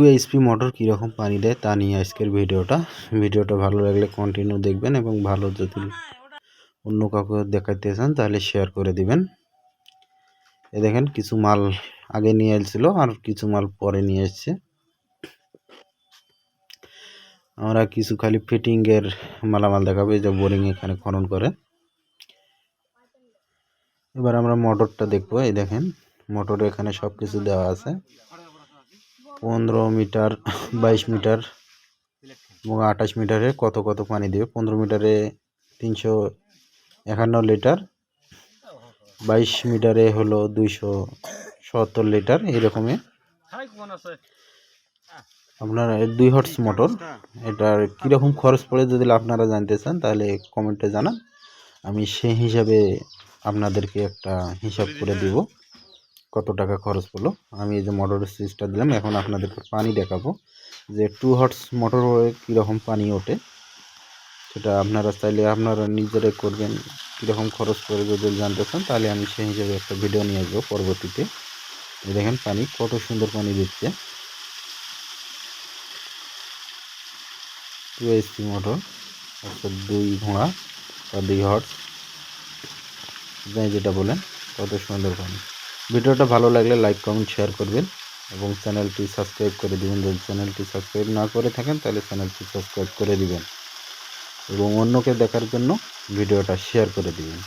Two HP motor কীরকম পানি দেয় তা নিয়ে আজকের ভিডিওটা। ভিডিওটা ভালো লাগলে কন্টিনিউ দেখবেন এবং ভালো যদি অন্য কাউকে দেখাতে চান তাহলে শেয়ার করে দিবেন। এ দেখেন কিছু মাল আগে নিয়ে এসেছিল আর কিছু মাল পরে নিয়ে এসছে। আমরা কিছু খালি ফিটিংয়ের মালামাল দেখাবো যে বোরিং এখানে খনন করে। এবার আমরা মোটরটা দেখব, এই দেখেন মোটর এখানে সব কিছু দেওয়া আছে। পনেরো মিটার, বাইশ মিটার এবং আঠাশ মিটারে কত কত পানি দেবে? পনেরো মিটারে তিনশো একান্ন লিটার, বাইশ মিটারে হলো দুইশো সত্তর লিটার, এরকমই। আপনার দুই হর্স মোটর, এটার কীরকম খরচ পড়ে যদি আপনারা জানতে চান, তাহলে কমেন্টে জানান। আমি সেই হিসাবে আপনাদেরকে একটা হিসাব করে দিব। কত টাকা খরচ পড়ল আমি এই যে মোটরের সুইচটা দিলাম, এখন আপনাদেরকে পানি দেখাবো যে টু হর্স মোটর কীরকম পানি ওঠে। সেটা আপনারা চাইলে আপনারা নিজেরাই করবেন, কীরকম খরচ পড়ে যদি জানতে চান, তাহলে আমি সেই হিসাবে একটা ভিডিও নিয়ে আসব পরবর্তীতে। দেখেন পানি কত সুন্দর পানি দিচ্ছে। টু এইচপি মোটর অর্থাৎ দুই ঘোড়া বা দুই হর্স যেটা বলেন, কত সুন্দর পানি। ভিডিওটা ভালো লাগলে লাইক কমেন্ট শেয়ার করবেন এবং চ্যানেলটি সাবস্ক্রাইব করে দিবেন। যদি চ্যানেলটি সাবস্ক্রাইব না করে থাকেন, তাহলে চ্যানেলটি সাবস্ক্রাইব করে দিবেন এবং অন্যকে দেখার জন্য ভিডিওটা শেয়ার করে দিবেন।